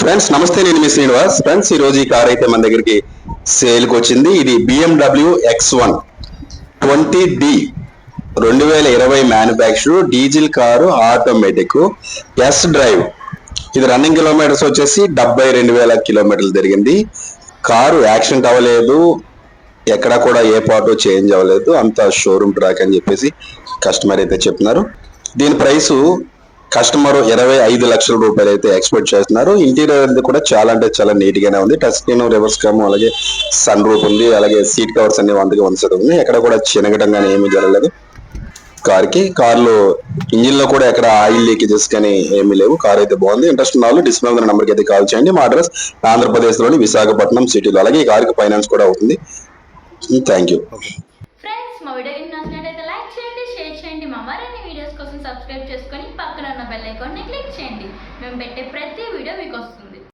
Friends నమస్తే నేను మీ Srinivas. Friends ఈ రోజు ఈ కార్ అయితే మన దగ్గరికి సేల్కి వచ్చింది ఇది BMW X one twenty D రెండు వేల ఇరవై manufacture diesel car automatic S drive ఇది రన్నింగ్ కిలోమీటర్స్ వచ్చేసి డెబ్బై రెండు వేల కిలోమీటర్లు తిరిగింది. కారు యాక్సిడెంట్ అవ్వలేదు. ఎక్కడ కూడా ఏ పాటు చేంజ్ అవ్వలేదు. అంత షోరూమ్ ట్రాక్ అని చెప్పేసి కస్టమర్ అయితే చెప్తున్నారు దీని ప్రైసు కస్టమర్ ఇరవై ఐదు లక్షల రూపాయలు అయితే ఎక్స్పెక్ట్ చేస్తున్నారు. ఇంటీరియర్ అనేది కూడా చాలా అంటే చాలా నీట్ గానే ఉంది. టచ్ స్క్రీన్ రివర్స్ కమ్ అలాగే సన్ రూప్ ఉంది. అలాగే సీట్ కవర్స్ అన్ని వందకి వంద శాతం ఉంది. ఎక్కడ కూడా చినగటం కానీ ఏమీ జరగలేదు. కార్కి కార్లో ఇంజిన్లో కూడా ఎక్కడ ఆయిల్ లీకేజెస్ కానీ ఏమీ లేవు. కార్ అయితే బాగుంది. ఇంట్రెస్ట్ ఉన్న వాళ్ళు డిస్ప్లే ఉన్న నెంబర్కి అయితే కాల్ చేయండి. మా అడ్రస్ ఆంధ్రప్రదేశ్లోని విశాఖపట్నం సిటీలో. అలాగే ఈ కార్కి ఫైనాన్స్ కూడా అవుతుంది. Thank you. ఫ్రెండ్స్ మా వీడియో నచ్చినట్లయితే లైక్ చేయండి మా మరిన్ని వీడియోస్ కోసం సబ్స్క్రైబ్ చేసుకొని పక్కన ఉన్న బెల్ ఐకాన్ని క్లిక్ చేయండి. మేము పెట్టే ప్రతి వీడియో మీకు వస్తుంది.